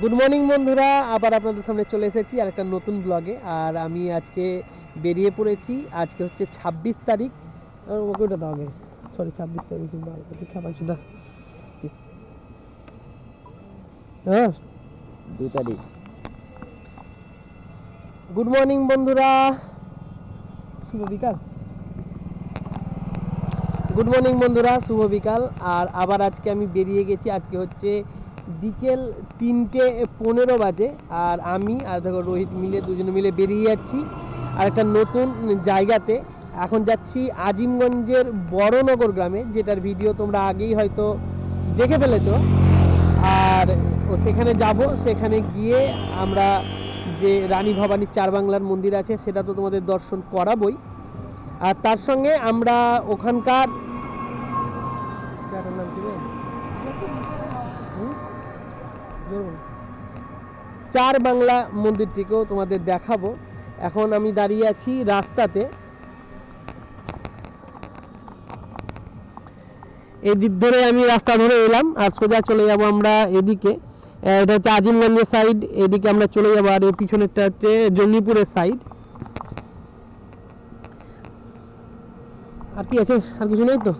Good morning বন্ধুরা। আবার আপনাদের সামনে চলে এসেছি আর একটা নতুন ব্লগে আর আমি আজকে বেরিয়ে পড়েছি। আজকে হচ্ছে ছাব্বিশ তারিখ। ওকে ওটা দাও সরি ছাব্বিশ তারিখ খাবার শুধু হ্যাঁ। দু তারিখ। গুড মর্নিং বন্ধুরা। শুভ বিকাল। গুড মর্নিং বন্ধুরা। শুভ বিকাল। আর আবার আজকে আমি বেরিয়ে গেছি। আজকে হচ্ছে বিকেল তিনটে পনেরো বাজে আর আমি আর দেখো রোহিত মিলে দুজনে মিলে বেরিয়ে যাচ্ছি আর একটা নতুন জায়গাতে। এখন যাচ্ছি আজিমগঞ্জের বড়নগর গ্রামে, যেটার ভিডিও তোমরা আগেই হয়তো দেখে ফেলেছো। আর ও সেখানে যাব, সেখানে গিয়ে আমরা যে রানী ভবানীর চার বাংলার মন্দির আছে, সেটা তো তোমাদের দর্শন করাবই। আর তার সঙ্গে আমরা ওখানকার। চার বাংলা মন্দিরটিকেও তোমাদের দেখাবো। এখন আমি দাঁড়িয়ে আছি রাস্তাতে। এদিক ধরে আমি রাস্তা ধরে এলাম, আর সোজা চলে যাব আমরা এদিকে। এটা হচ্ছে আজিমগঞ্জের সাইড এদিকে আমরা চলে যাব আর এর পিছনেরটা হচ্ছে জঙ্গিপুরের সাইড আর কি আছে? আর কিছু নেই তো?